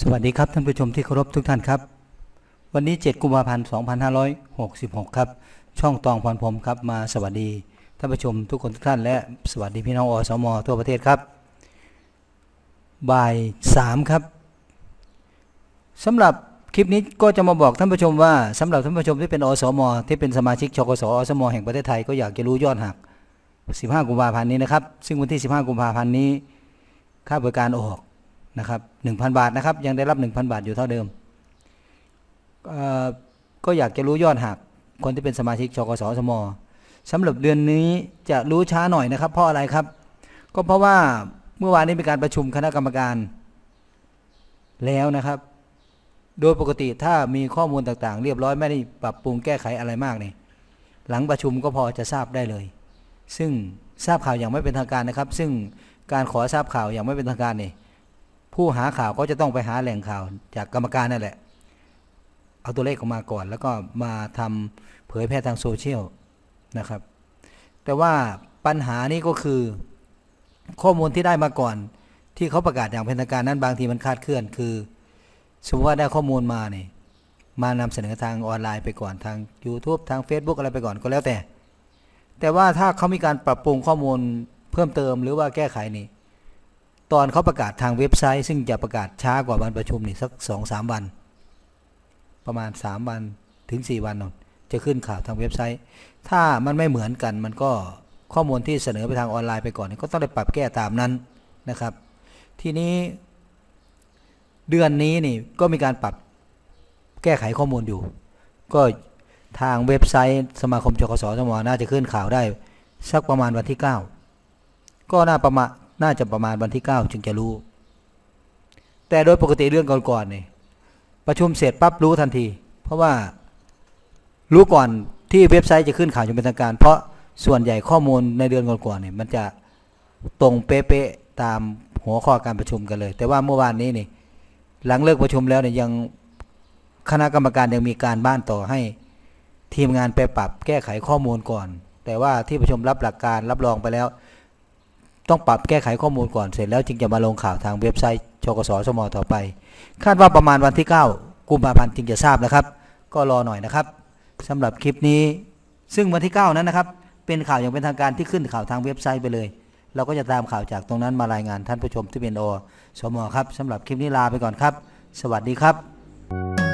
สวัสดีครับท่านผู้ชมที่เคารพทุกท่านครับ วันนี้ 7 กุมภาพันธ์ 2566 ครับ ช่องตองพรพรมครับมาสวัสดีท่านผู้ชมทุกคนทุกท่านและสวัสดีพี่น้องอสมทั่วประเทศครับ บ่าย 3 ครับสำหรับคลิปนี้ก็จะมาบอกท่านผู้ชมว่าสำหรับท่านผู้ชมที่เป็นอสม ที่เป็นสมาชิกชกสอสม แห่งประเทศไทยก็อยากจะรู้ยอดหัก 15 กุมภาพันธ์นี้นะครับ ซึ่งวันที่ 15 กุมภาพันธ์นี้ ค่าบริการออก นะครับ1,000บาทนะครับ ยังได้รับ1,000บาทอยู่เท่าเดิม ก็อยากจะรู้ยอดหักคนที่เป็นสมาชิกชกสสมสำหรับเดือนนี้จะรู้ช้าหน่อยนะครับ เพราะอะไรครับ ก็เพราะว่าเมื่อวานนี้มีการประชุมคณะกรรมการ แล้วนะครับ โดยปกติถ้ามีข้อมูลต่างๆ เรียบร้อยไม่ได้ปรับปรุงแก้ไขอะไรมากนี่หลังประชุมก็พอจะทราบได้เลย ซึ่งทราบข่าวอย่างไม่เป็นทางการนะครับ ซึ่งการขอทราบข่าวอย่างไม่เป็นทางการนี่ ผู้หาข่าวก็จะต้องไปหาแหล่งข่าว จากกรรมการนั่นแหละ เอาตัวเลขออกมาก่อน แล้วก็มาทำเผยแพร่ทางโซเชียลนะครับ แต่ว่าปัญหานี้ก็คือข้อมูลที่ได้มาก่อน ที่เขาประกาศอย่างเป็นทางการนั้นบางทีมันคาดเคลื่อน คือ สมมติว่าได้ข้อมูลมาเนี่ยมานำเสนอทางออนไลน์ไปก่อนทาง YouTube ทาง Facebook อะไรไปก่อนก็แล้วแต่ แต่ว่าถ้าเขามีการปรับปรุงข้อมูลเพิ่มเติมหรือว่าแก้ไขนี่ ตอนเขาประกาศทางเว็บไซต์ ซึ่งจะประกาศช้ากว่าวันประชุมนี่สักสองสามวัน ประมาณสามวันถึงสี่วันนนจะขึ้นข่าวทางเว็บไซต์ ถ้ามันไม่เหมือนกันมันก็ข้อมูลที่เสนอไปทางออนไลน์ไปก่อนนี่ก็ต้องได้ปรับแก้ตามนั้นนะครับ ทีนี้ เดือนนี้นี่ก็มีการปรับแก้ไขข้อมูลอยู่ ก็ทางเว็บไซต์สมาคมจกสสมน่าจะขึ้นข่าวได้ สักประมาณวันที่ 9 ก็น่าประมาณ น่าจะประมาณวันที่ 9 จึงจะรู้ แต่โดยปกติเรื่องก่อนๆนี่ประชุมเสร็จปั๊บรู้ทันที เพราะว่ารู้ก่อนที่เว็บไซต์จะขึ้นข่าวอย่างเป็นทางการ เพราะส่วนใหญ่ข้อมูลในเดือนก่อนๆเนี่ยมันจะตรงเป๊ะๆตามหัวข้อการประชุมกันเลย แต่ว่าเมื่อวานนี้นี่หลังเลิกประชุมแล้วเนี่ยยังคณะกรรมการยังมีการบ้านต่อให้ทีมงานไปปรับแก้ไขข้อมูลก่อน แต่ว่าที่ประชุมรับหลักการรับรองไปแล้ว ต้องปรับแก้ไขข้อมูลก่อนเสร็จแล้วจึงจะมาลงข่าวทางเว็บไซต์ชกสสมต่อไป คาดว่าประมาณวันที่ 9 กุมภาพันธ์จึงจะทราบนะครับ ก็รอหน่อยนะครับสำหรับคลิปนี้ ซึ่งวันที่ 9 นั้นนะครับ เป็นข่าวอย่างเป็นทางการที่ขึ้นข่าวทางเว็บไซต์ไปเลย เราก็จะตามข่าวจากตรงนั้นมารายงานท่านผู้ชมที่เป็นโอสมครับสำหรับคลิปนี้ลาไปก่อนครับ สวัสดีครับ